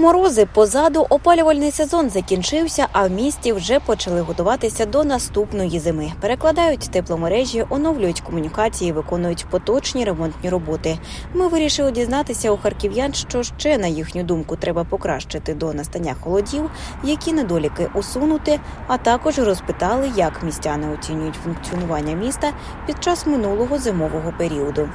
Морози позаду опалювальний сезон закінчився, а в місті вже почали готуватися до наступної зими. Перекладають тепломережі, оновлюють комунікації, виконують поточні ремонтні роботи. Ми вирішили дізнатися у харків'ян, що ще на їхню думку треба покращити до настання холодів, які недоліки усунути, а також розпитали, як містяни оцінюють функціонування міста під час минулого зимового періоду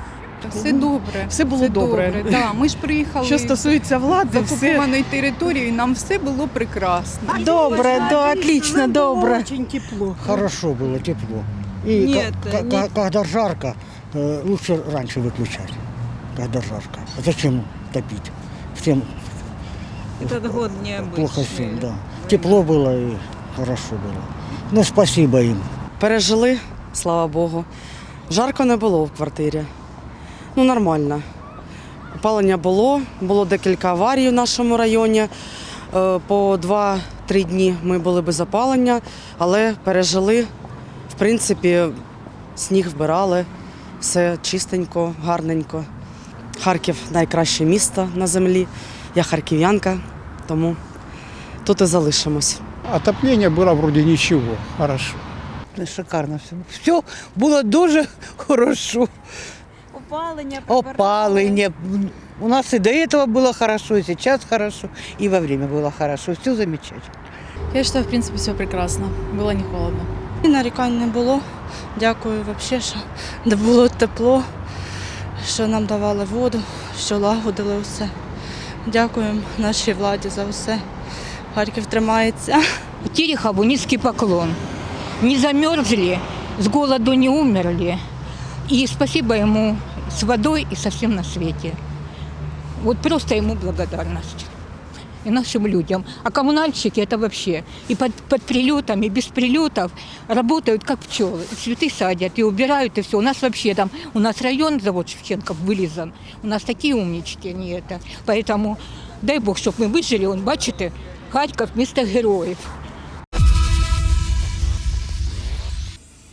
Все добре. Все було добре. Да, ми ж приїхали Що стосується влади, з все окупованої території, нам все було прекрасно. Добре, да, отлично, добре. Очень тепло. Хорошо было, тепло. И Нет, ко- ко- не- ко- когда жарко, э, лучше раньше выключать, когда жарко. А зачем топить? Всем Этот год плохо всем, да. Тепло было и хорошо было. Ну, спасибо им. Пережили, слава Богу. Жарко не було в квартирі. Ну, нормально. Опалення було, було декілька аварій в нашому районі. Е, По 2-3 дні ми були без опалення, але пережили. В принципі, сніг вбирали, все чистенько, гарненько. Харків найкраще місто на землі. Я харків'янка, тому тут і залишимось. Отопление было вроде ничего, хорошо. Шикарно все. Все було дуже хорошо. Опалення, Опалення. У нас и до этого было хорошо, и сейчас хорошо, и во время было хорошо. Все замечательно. Я считаю, в принципе, все прекрасно. Было не холодно. І нарікань не було. Дякую взагалі, що де було тепло, що нам давали воду, що лагодили все. Дякуємо нашій владі за все. Харків тримається. Терехову низкий поклон. Не замерзли, с голоду не умерли. И спасибо ему С водой и со всем на свете. Вот просто ему благодарность. И нашим людям. А коммунальщики это вообще и под, под прилетом, и без прилетов работают как пчелы. И цветы садят, и убирают, и все. У нас вообще там, у нас район завод Шевченко вылизан. У нас такие умнички они это. Поэтому дай Бог, чтобы мы выжили, он, бачите, Харьков вместо героев.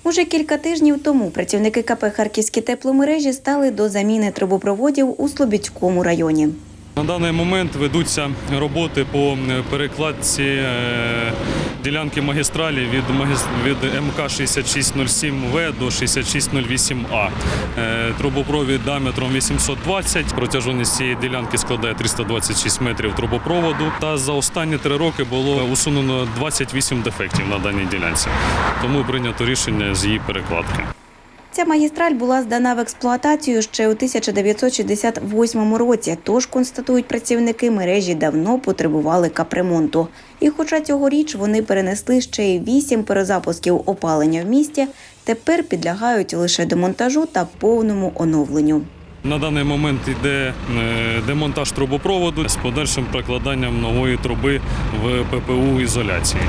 Уже кілька тижнів тому працівники КП Харківські тепломережі стали до заміни трубопроводів у Слобідському районі. На даний момент ведуться роботи по е, перекладці е, ділянки магістралі від, МК 6607В до 6608А. Е, Трубопровід діаметром 820, протяжність цієї ділянки складає 326 метрів трубопроводу. Та за останні три роки було усунено 28 дефектів на даній ділянці. Тому прийнято рішення з її перекладки. Ця магістраль була здана в експлуатацію ще у 1968 році, тож, констатують працівники мережі, давно потребували капремонту. І хоча цьогоріч вони перенесли ще й вісім перезапусків опалення в місті, тепер підлягають лише демонтажу та повному оновленню. На даний момент йде е, демонтаж трубопроводу з подальшим прокладанням нової труби в ППУ ізоляції.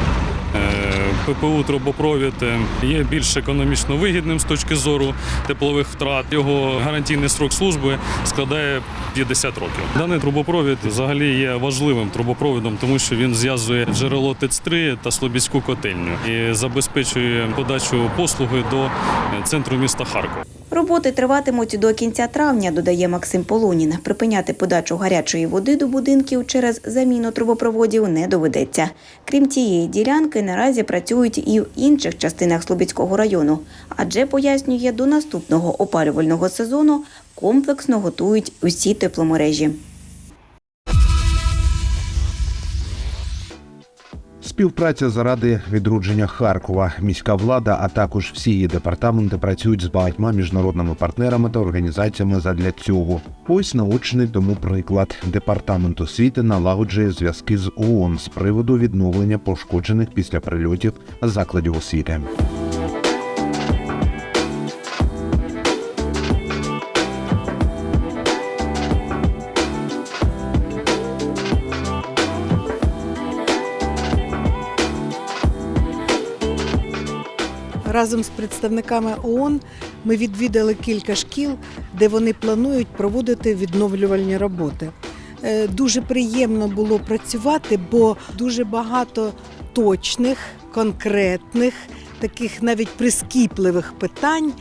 Е, ППУ трубопровід е, є більш економічно вигідним з точки зору теплових втрат. Його гарантійний срок служби складає 50 років. Даний трубопровід взагалі є важливим трубопровідом, тому що він зв'язує джерело ТЕЦ-3 та Слобідську котельню і забезпечує подачу послуги до центру міста Харкова. Роботи триватимуть до кінця травня, додає Максим Полунін. Припиняти подачу гарячої води до будинків через заміну трубопроводів не доведеться. Крім цієї ділянки, наразі працюють і в інших частинах Слобідського району, адже пояснює, до наступного опалювального сезону комплексно готують усі тепломережі. Співпраця заради відродження Харкова. Міська влада, а також всі її департаменти працюють з багатьма міжнародними партнерами та організаціями задля цього. Ось наочний тому приклад. Департамент освіти налагоджує зв'язки з ООН з приводу відновлення пошкоджених після прильотів закладів освіти. Разом з представниками ООН ми відвідали кілька шкіл, де вони планують проводити відновлювальні роботи. Е, Дуже приємно було працювати, бо дуже багато точних, конкретних, таких навіть прискіпливих питань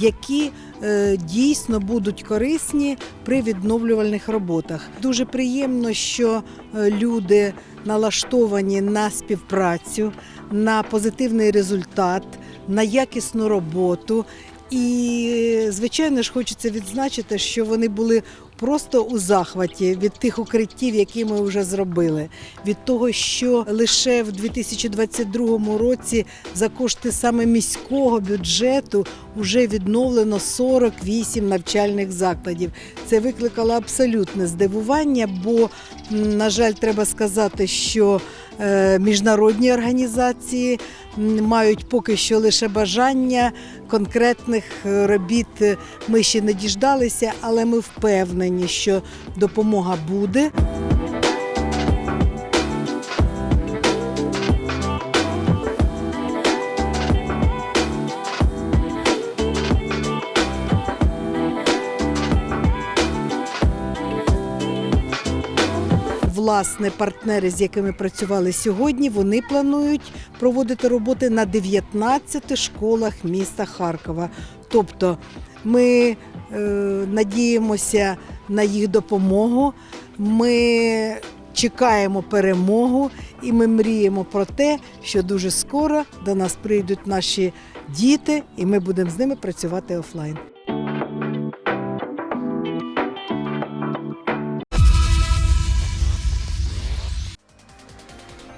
які е, дійсно будуть корисні при відновлювальних роботах. Дуже приємно, що е, люди налаштовані на співпрацю, на позитивний результат, на якісну роботу. І, звичайно ж, хочеться відзначити, що вони були просто у захваті від тих укриттів, які ми вже зробили, від того, що лише в 2022 році за кошти саме міського бюджету вже відновлено 48 навчальних закладів. Це викликало абсолютне здивування, бо, на жаль, треба сказати, що е, міжнародні організації мають поки що лише бажання конкретних е, робіт ми ще не діждалися, але ми впевнені, що допомога буде. Власне, партнери, з якими працювали сьогодні, вони планують проводити роботи на 19 школах міста Харкова. Тобто ми е, надіємося на їх допомогу. Ми чекаємо перемогу, і ми мріємо про те, що дуже скоро до нас прийдуть наші діти, і ми будемо з ними працювати офлайн.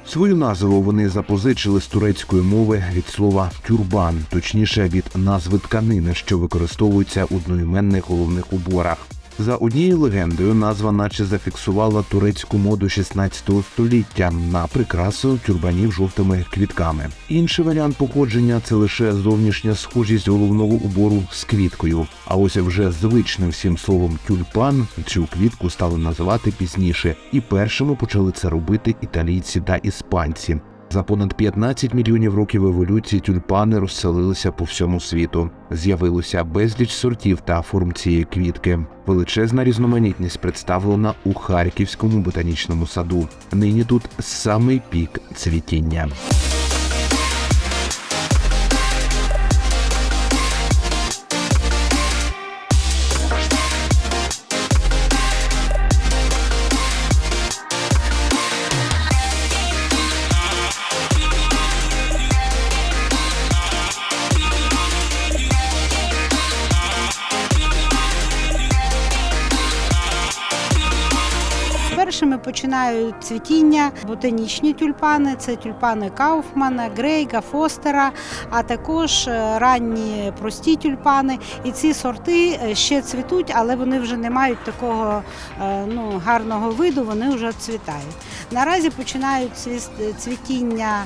Свою назву вони запозичили з турецької мови від слова тюрбан, точніше від назви тканини, що використовується у одноіменних головних уборах. За однією легендою, назва наче зафіксувала турецьку моду 16 століття на прикрасу тюрбанів жовтими квітками. Інший варіант походження це лише зовнішня схожість головного убору з квіткою. А ось вже звичним всім словом тюльпан цю квітку стали називати пізніше, і першими почали це робити італійці та іспанці. За понад 15 мільйонів років еволюції тюльпани розселилися по всьому світу. З'явилося безліч сортів та форм цієї квітки. Величезна різноманітність представлена у Харківському ботанічному саду. Нині тут самий пік цвітіння. Починають цвітіння ботанічні тюльпани, це тюльпани Кауфмана, Грейга, Фостера, а також е, ранні прості тюльпани. І ці сорти е, ще цвітуть, але вони вже не мають такого е, ну, гарного виду, вони вже цвітають. Наразі починають цвітіння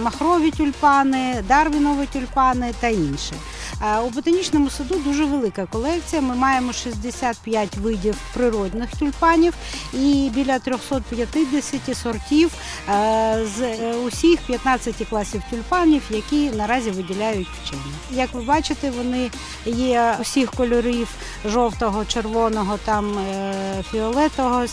махрові тюльпани, дарвінові тюльпани та інше. Е, У ботанічному саду дуже велика колекція. Ми маємо 65 видів природних тюльпанів і біля 350 сортів е, з е, усіх 15 класів тюльпанів, які наразі виділяють вчені. Як ви бачите, вони є усіх кольорів жовтого, червоного, там фіолетового,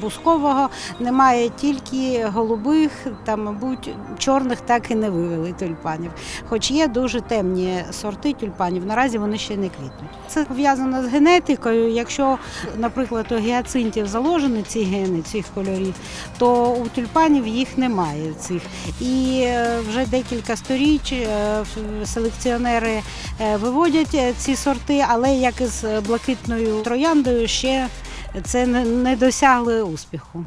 бускового. Немає тільки голубих, та, мабуть, чорних так і не вивели тюльпанів. Хоч є дуже темні сорти тюльпанів, наразі вони ще не квітнуть. Це пов'язано з генетикою. Якщо, наприклад, у гіацинтів заложені ці гени цих кольорів, то у тюльпанів їх немає цих. І е, вже декілька сторіч е, селекціонери е, виводять ці сорти, але як із блакитною трояндою ще це не досягли успіху.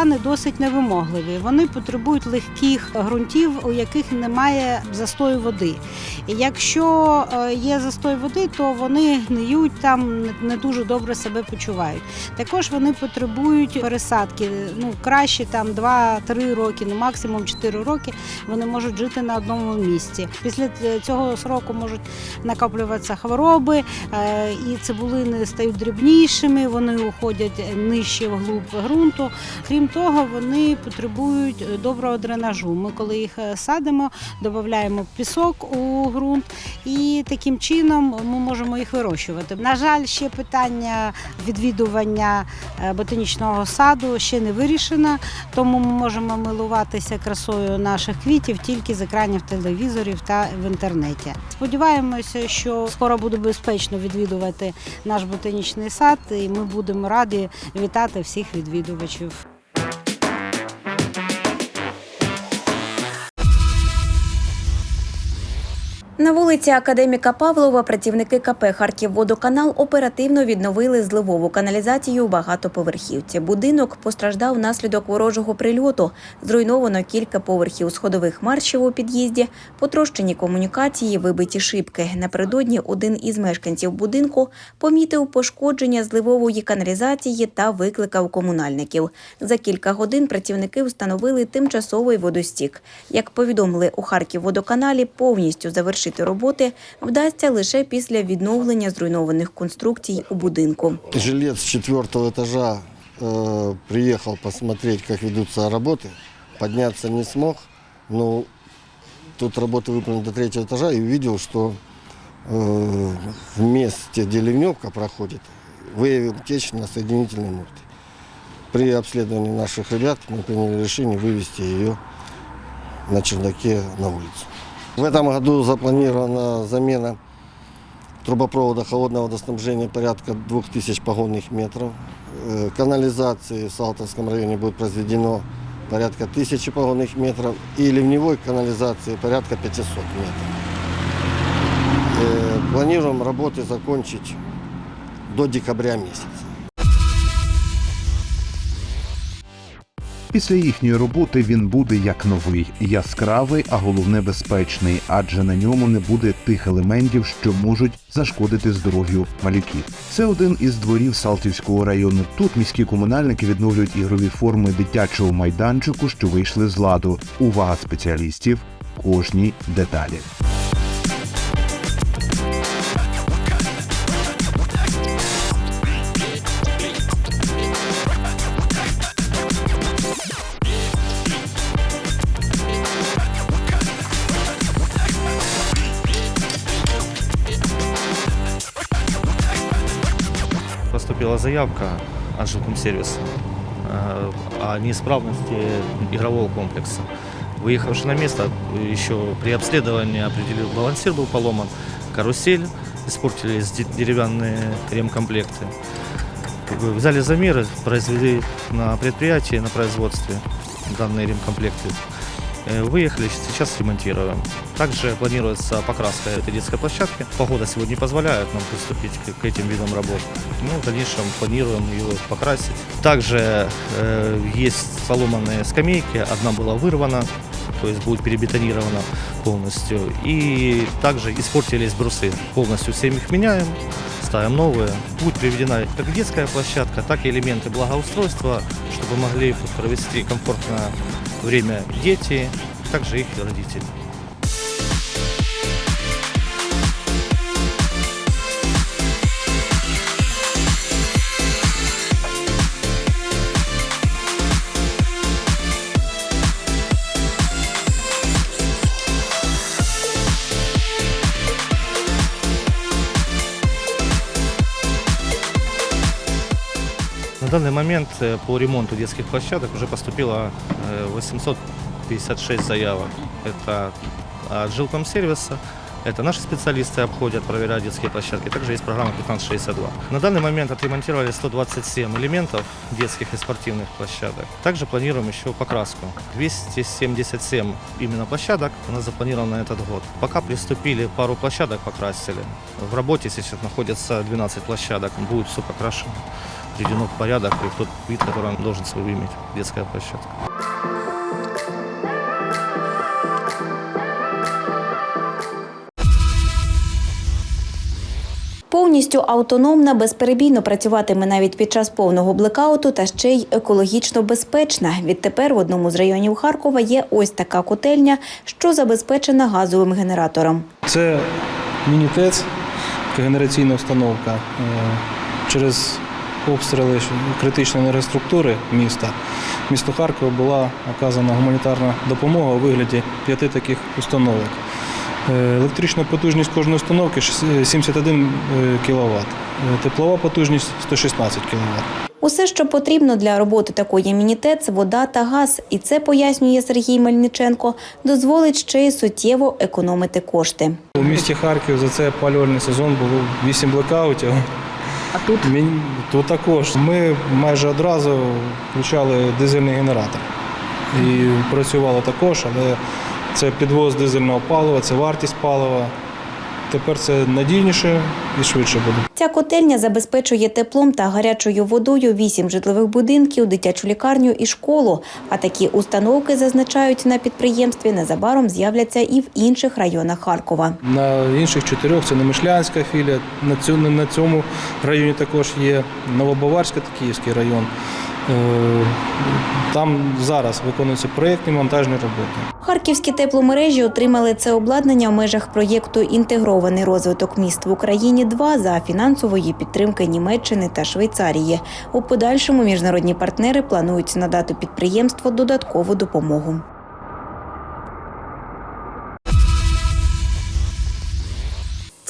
Тюльпани досить невимогливі. Вони потребують легких ґрунтів, у яких немає застою води. Якщо е, є застой води, то вони гниють там, не- дуже добре себе почувають. Також вони потребують пересадки. Ну краще там 2-3 роки, ну максимум 4 роки вони можуть жити на одному місці. Після цього сроку можуть накоплюватися хвороби, е, і цибулини стають дрібнішими, вони уходять нижче вглуб ґрунту. Крім того, вони потребують доброго дренажу. Ми, коли їх е, садимо, додаємо пісок у ґрунт, і таким чином ми можемо їх вирощувати. На жаль, ще питання відвідування е, ботанічного саду ще не вирішено, тому ми можемо милуватися красою наших квітів тільки з екранів телевізорів та в інтернеті. Сподіваємося, що скоро буде безпечно відвідувати наш ботанічний сад, і ми будемо раді вітати всіх відвідувачів. На вулиці Академіка Павлова працівники КП «Харківводоканал» оперативно відновили зливову каналізацію у багатоповерхівці. Будинок постраждав внаслідок ворожого прильоту. Зруйновано кілька поверхів сходових маршів у під'їзді, потрощені комунікації, вибиті шибки. Напередодні один із мешканців будинку помітив пошкодження зливової каналізації та викликав комунальників. За кілька годин працівники встановили тимчасовий водостік. Як повідомили у Харківводоканалі, повністю завершити роботи вдасться лише після відновлення зруйнованих конструкцій у будинку. Жилец четвертого этажа э, приехал посмотреть, как ведутся работы. Подняться не смог, но тут работы выполнены до третьего этажа и увидел, что э, в месте, где ливневка проходит, выявил течь на соединительной муфте. При обследовании наших ребят мы приняли решение вывести ее на чердаке на улицу. В этом году запланирована замена трубопровода холодного водоснабжения порядка 2000 погонных метров. Э, Канализации в Салтовском районе будет произведено порядка 1000 погонных метров и ливневой канализации порядка 500 метров. Э, Планируем работы закончить до декабря месяца. Після їхньої роботи він буде як новий, яскравий, а головне безпечний, адже на ньому не буде тих елементів, що можуть зашкодити здоров'ю малюків. Це один із дворів Салтівського району. Тут міські комунальники відновлюють ігрові форми дитячого майданчику, що вийшли з ладу. Увага спеціалістів кожній деталі. Поступила заявка от жилкомсервиса э, о неисправности игрового комплекса. Выехавши на место, еще при обследовании определил, балансир был поломан, карусель, испортились де- деревянные ремкомплекты. Взяли замеры, произвели на предприятии, на производстве данные ремкомплекты. Э, Выехали, сейчас ремонтируем. Также планируется покраска этой детской площадки. Погода сегодня позволяет нам приступить к, этим видам работ. Ну, в дальнейшем планируем ее покрасить. Также э, есть сломанные скамейки. Одна была вырвана, то есть будет перебетонирована полностью. И также испортились брусы. Полностью всем их меняем, ставим новые. Будет приведена как детская площадка, так и элементы благоустройства, чтобы могли провести комфортное время дети, также их родители. На данный момент э, по ремонту детских площадок уже поступило 856 заявок. Это от жилкомсервиса, это наши специалисты обходят, проверяют детские площадки. Также есть программа 1562. На данный момент отремонтировали 127 элементов детских и спортивных площадок. Также планируем еще покраску. 277 именно площадок у нас запланировано на этот год. Пока приступили, пару площадок покрасили. В работе сейчас находится 12 площадок, будет все покрашено приведено в порядок и тот вид, который он должен свой иметь, детская площадка. Повністю автономна, безперебійно працюватиме навіть під час повного блекауту та ще й екологічно безпечна. Відтепер в одному з районів Харкова є ось така котельня, що забезпечена газовим генератором. Це міні-ТЕЦ, генераційна установка. Е, Через обстріли критичної енергоструктури міста місту Харкова була оказана гуманітарна допомога у вигляді п'яти таких установок. Е, Електрична потужність кожної установки 71 кВт, теплова потужність 116 кВт. Усе, що потрібно для роботи такої мінітець, вода та газ. І це пояснює Сергій Мельниченко, дозволить ще й суттєво економити кошти. У місті Харків за цей опалювальний сезон було 8 блекаутів. А тут? Тут також. Ми майже одразу включали дизельний генератор. І працювало також, але це підвоз дизельного палива, це вартість палива. Тепер це надійніше і швидше буде. Ця котельня забезпечує теплом та гарячою водою вісім житлових будинків, дитячу лікарню і школу. А такі установки зазначають на підприємстві незабаром з'являться і в інших районах Харкова. На інших чотирьох це Немишлянська філія. На цьому, на цьому районі також є Новобаварська та Київський район. Е, Там зараз виконуються проєктні монтажні роботи. Харківські тепломережі отримали це обладнання в межах проєкту Інтегрований розвиток міст в Україні 2 за фінансової підтримки Німеччини та Швейцарії. У подальшому міжнародні партнери планують надати підприємству додаткову допомогу.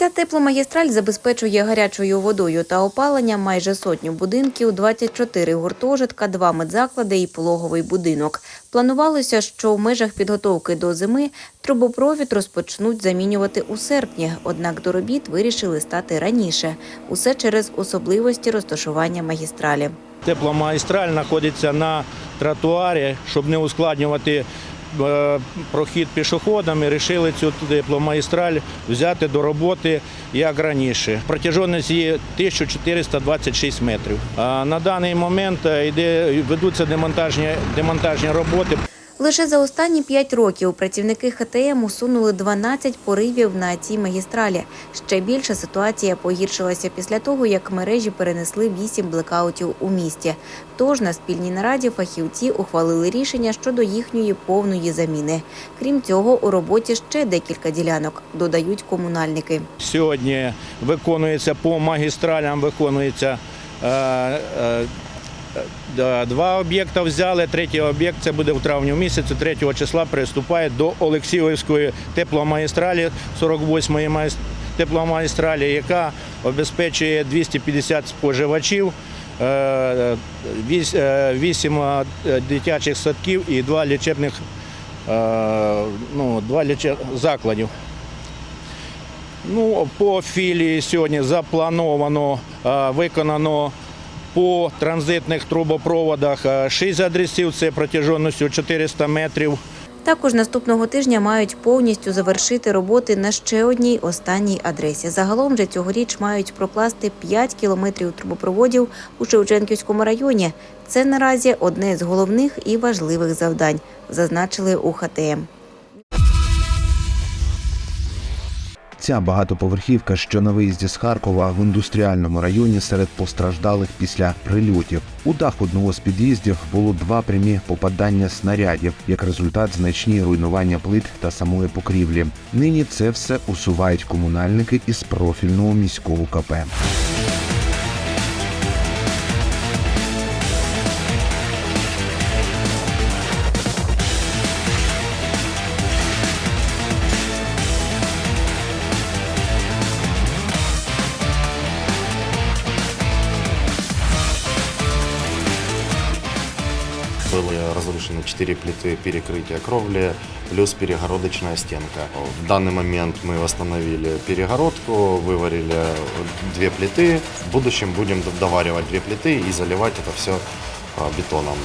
Ця тепломагістраль забезпечує гарячою водою та опаленням майже сотню будинків, 24 гуртожитка, два медзаклади і пологовий будинок. Планувалося, що в межах підготовки до зими трубопровід розпочнуть замінювати у серпні, однак до робіт вирішили стати раніше. Усе через особливості розташування магістралі. Тепломагістраль знаходиться на тротуарі, щоб не ускладнювати прохід пішоходами, вирішили цю тепломагістраль взяти до роботи як раніше. Протяжність її 1426 метрів. На даний момент е, йде, ведуться демонтажні, демонтажні роботи. Лише за останні п'ять років працівники ХТМ усунули 12 поривів на цій магістралі. Ще більше ситуація погіршилася після того, як мережі перенесли 8 блекаутів у місті. Тож на спільній нараді фахівці ухвалили рішення щодо їхньої повної заміни. Крім цього, у роботі ще декілька ділянок, додають комунальники. Сьогодні виконується по магістралям, виконується е, е, два об'єкти взяли. Третій об'єкт це буде в травні місяці, 3 числа приступає до Олексіївської тепломагістралі, 48-ї магіс- тепломагістралі, яка обезпечує 250 споживачів. 8 дитячих садків і два лічебних е, ну, два лічеб... закладів. Ну, по філії сьогодні заплановано, е, виконано по транзитних трубопроводах 6 адресів, це протяжністю 400 метрів. Також наступного тижня мають повністю завершити роботи на ще одній останній адресі. Загалом же цьогоріч мають прокласти 5 кілометрів трубопроводів у Шевченківському районі. Це наразі одне з головних і важливих завдань, зазначили у ХТМ. Ця багатоповерхівка, що на виїзді з Харкова в індустріальному районі серед постраждалих після прильотів. У дах одного з під'їздів було два прямі попадання снарядів, як результат значні руйнування плит та самої покрівлі. Нині це все усувають комунальники із профільного міського КП. Разрушены 4 плиты перекрытия кровли, плюс перегородочная стенка. В данный момент мы восстановили перегородку, выварили две плиты. В будущем будем доваривать две плиты и заливать это все бетоном.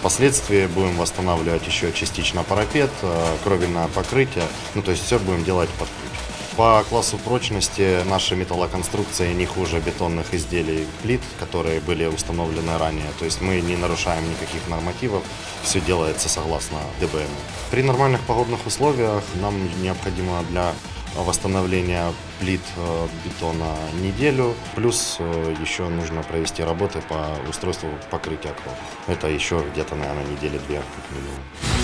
Впоследствии будем восстанавливать еще частично парапет, э, кровельное покрытие. Ну, то есть все будем делать под ключ. По классу прочности наши металлоконструкции не хуже бетонных изделий плит, которые были установлены ранее. То есть мы не нарушаем никаких нормативов, все делается согласно ДБМ. При нормальных погодных условиях нам необходимо для восстановления плит э, бетона неделю, плюс э, еще нужно провести работы по устройству покрытия кров. Это еще где-то, наверное, недели две как минимум.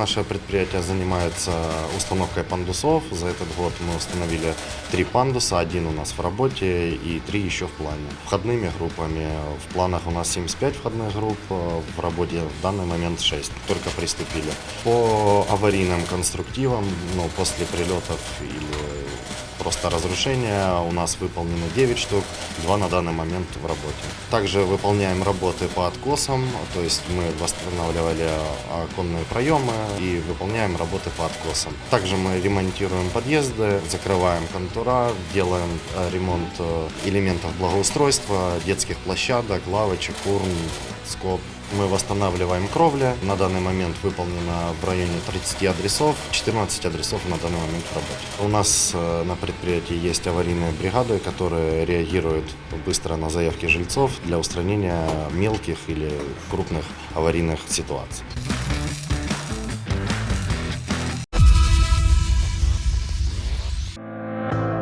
наше предприятие занимается установкой пандусов. За этот год мы установили три пандуса. Один у нас в работе и три еще в плане. Входными группами. В планах у нас 75 входных групп, э, в работе в данный момент 6. Только приступили. По аварийным конструктивам, ну, после прилетов или просто разрушения у нас выполнено 9 штук, 2 на данный момент в работе. Также выполняем работы по откосам, то есть мы восстанавливали оконные проемы и выполняем работы по откосам. Также мы ремонтируем подъезды, закрываем контура, делаем э, ремонт э, элементов благоустройства, детских площадок, лавочек, урн, скоб. Мы восстанавливаем кровли. На данный момент выполнено в районе 30 адресов. 14 адресов на данный момент в работе. У нас э, на предприятии есть аварийные бригады, которые реагируют быстро на заявки жильцов для устранения мелких или крупных аварийных ситуаций.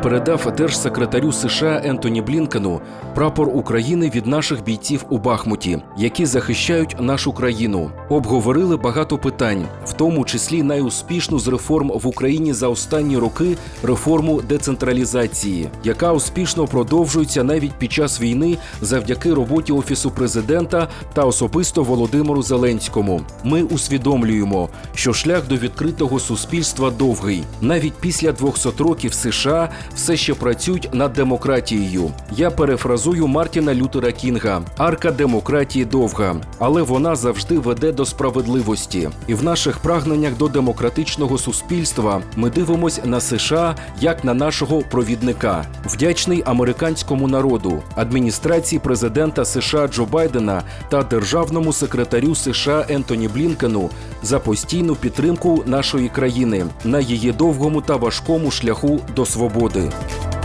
Передав держсекретарю США Ентоні Блінкену прапор України від наших бійців у Бахмуті, які захищають нашу країну. Обговорили багато питань, в тому числі найуспішну з реформ в Україні за останні роки реформу децентралізації, яка успішно продовжується навіть під час війни завдяки роботі офісу президента та особисто Володимиру Зеленському. Ми усвідомлюємо, що шлях до відкритого суспільства довгий. Навіть після 200 років США все ще працюють над демократією. Я перефразую Мартіна Лютера Кінга: арка демократії довга, але вона завжди веде до справедливості. І в наших прагненнях до демократичного суспільства ми дивимось на США як на нашого провідника. Вдячний американському народу, адміністрації президента США Джо Байдена та державному секретарю США Ентоні Блінкену за постійну підтримку нашої країни на її довгому та важкому шляху до свободи. Ö.